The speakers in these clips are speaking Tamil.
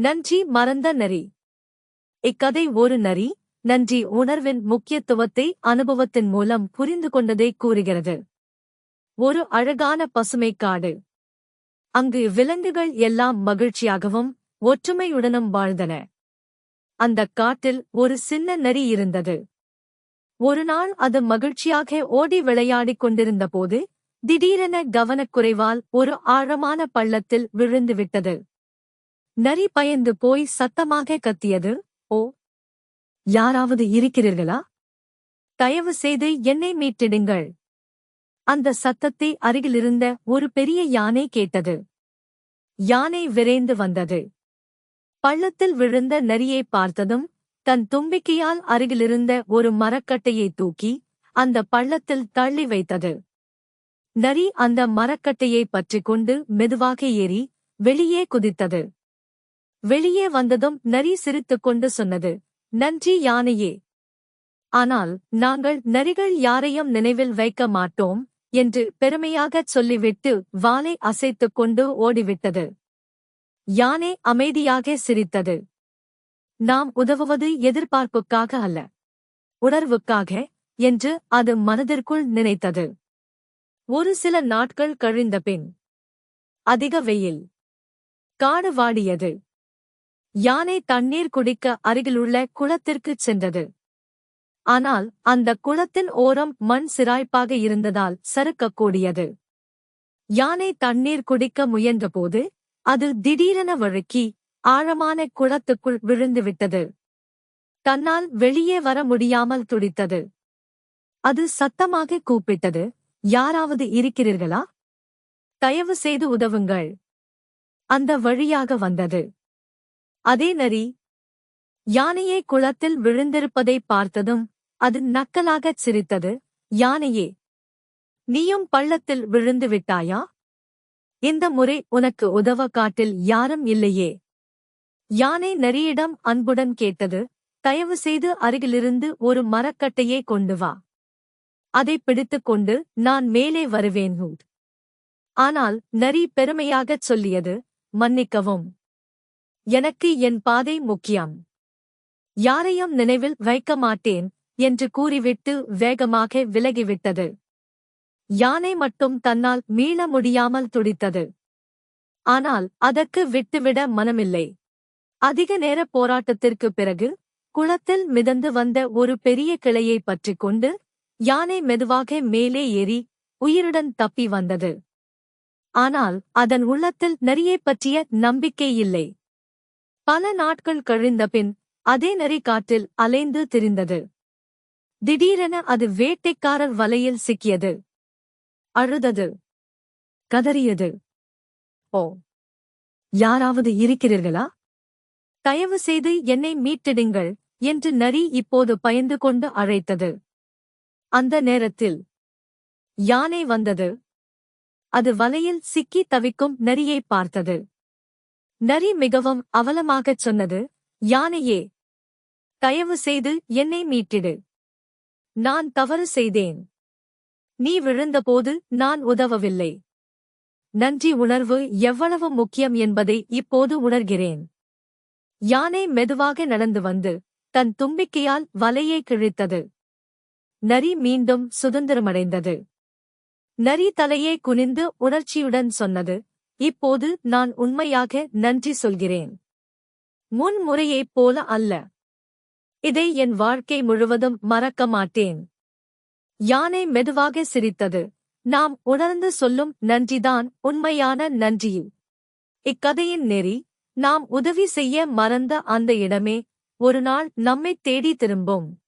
நன்றி மறந்த நரி. இக்கதை ஒரு நரி நன்றி உணர்வின் முக்கியத்துவத்தை அனுபவத்தின் மூலம் புரிந்து கொண்டதை கூறுகிறது. ஒரு அழகான பசுமைக் காடு. அங்கு விலங்குகள் எல்லாம் மகிழ்ச்சியாகவும் ஒற்றுமையுடனும் வாழ்ந்தன. அந்தக் காட்டில் ஒரு சின்ன நரி இருந்தது. ஒரு நாள் அது மகிழ்ச்சியாக ஓடி விளையாடிக் கொண்டிருந்தபோது திடீரென கவனக்குறைவால் ஒரு ஆழமான பள்ளத்தில் விழுந்துவிட்டது. நரி பயந்து போய் சத்தமாக கத்தியது ஓ யாராவது இருக்கிறீர்களா? தயவு செய்து என்னை மீட்டிடுங்கள். அந்த சத்தத்தை அருகிலிருந்த ஒரு பெரிய யானை கேட்டது. யானை விரைந்து வந்தது. பள்ளத்தில் விழுந்த நரியை பார்த்ததும் தன் தும்பிக்கையால் அருகிலிருந்த ஒரு மரக்கட்டையை தூக்கி அந்த பள்ளத்தில் தள்ளி வைத்தது. நரி அந்த மரக்கட்டையை பற்றிக் கொண்டு மெதுவாக ஏறி வெளியே குதித்தது. வெளியே வந்ததும் நரி சிரித்துக் கொண்டு சொன்னது நன்றி யானையே. ஆனால் நாங்கள் நரிகள் யாரையும் நினைவில் வைக்க மாட்டோம் என்று பெருமையாகச் சொல்லிவிட்டு வாலை அசைத்துக் கொண்டு ஓடிவிட்டது. யானை அமைதியாக சிரித்தது. நாம் உதவுவது எதிர்பார்ப்புக்காக அல்ல உணர்வுக்காக என்று அது மனதிற்குள் நினைத்தது. ஒரு சில நாட்கள் கழிந்த பின் அதிக வெயில் காடு வாடியது. யானை தண்ணீர் குடிக்க அருகிலுள்ள குளத்திற்குச் சென்றது. ஆனால் அந்த குளத்தின் ஓரம் மண் சிராய்ப்பாக இருந்ததால் சறுக்கக்கூடியது. யானை தண்ணீர் குடிக்க முயன்றபோது அது திடீரென வழுக்கி ஆழமான குளத்துக்குள் விழுந்துவிட்டது. தன்னால் வெளியே வர முடியாமல் துடித்தது. அது சத்தமாக கூப்பிட்டது யாராவது இருக்கிறீர்களா? தயவு செய்து உதவுங்கள். அந்த வழியாக வந்தது. அதே நரி யானையே குளத்தில் விழுந்திருப்பதை பார்த்ததும் அது நக்கலாகச் சிரித்தது. யானையே நீயும் பள்ளத்தில் விழுந்து விட்டாயா? இந்த முறை உனக்கு உதவ காட்டில் யாரும் இல்லையே. யானை நரியிடம் அன்புடன் கேட்டது. தயவு செய்து அருகிலிருந்து ஒரு மரக்கட்டையை கொண்டு வா. அதை பிடித்துக் கொண்டு நான் மேலே வருவேன் ஆனால் நரி பெருமையாகச் சொல்லியது மன்னிக்கவும் எனக்கு என் பாதை முக்கியம். யாரையும் நினைவில் வைக்க மாட்டேன் என்று கூறிவிட்டு வேகமாக விலகிவிட்டது. யானை மட்டும் தன்னால் மீள முடியாமல் துடித்தது. ஆனால் அதற்கு விட்டுவிட மனமில்லை. அதிக நேர போராட்டத்திற்குப் பிறகு குளத்தில் மிதந்து வந்த ஒரு பெரிய கிளையை பற்றிக் கொண்டு யானை மெதுவாக மேலே ஏறி உயிருடன் தப்பி வந்தது. ஆனால் அதன் உள்ளத்தில் நரியை பற்றிய நம்பிக்கை இல்லை. பல நாட்கள் கழிந்த பின் அதே நரி காட்டில் அலைந்து திரிந்தது. திடீரென அது வேட்டைக்காரர் வலையில் சிக்கியது. அழுதது. கதறியது. ஓ! யாராவது இருக்கிறீர்களா? தயவு செய்து என்னை மீட்டிடுங்கள் என்று நரி இப்போது பயந்து கொண்டு அழைத்தது. அந்த நேரத்தில் யானை வந்தது. அது வலையில் சிக்கி தவிக்கும் நரியை பார்த்தது. நரி மிகவும் அவலமாகச் சொன்னது யானையே தயவு செய்து என்னை மீட்டிடு. நான் தவறு செய்தேன். நீ விழுந்தபோது நான் உதவவில்லை. நன்றி உணர்வு எவ்வளவு முக்கியம் என்பதை இப்போது உணர்கிறேன். யானை மெதுவாக நடந்து வந்து தன் தும்பிக்கையால் வலையை கிழித்தது. நரி மீண்டும் சுதந்திரமடைந்தது. நரி தலையே குனிந்து உணர்ச்சியுடன் சொன்னது இப்போது நான் உண்மையாக நன்றி சொல்கிறேன். முன்முறையைப் போல அல்ல. இதை என் வாழ்க்கை முழுவதும் மறக்க மாட்டேன். யானை மெதுவாக சிரித்தது. நாம் உணர்ந்து சொல்லும் நன்றிதான் உண்மையான நன்றி. இக்கதையின் நெறி நாம் உதவி செய்ய மறந்த அந்த இடமே ஒரு நாள் நம்மைத் தேடி திரும்பும்.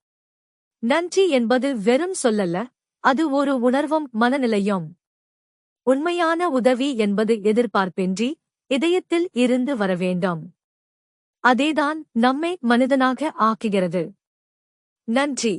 நன்றி என்பது வெறும் சொல்லல்ல அது ஒரு உணர்வும் மனநிலையும். உண்மையான உதவி என்பது எதிர்பார்ப்பின்றி இதயத்தில் இருந்து வரவேண்டாம் அதேதான் நம்மை மனிதனாக ஆக்குகிறது. நன்றி.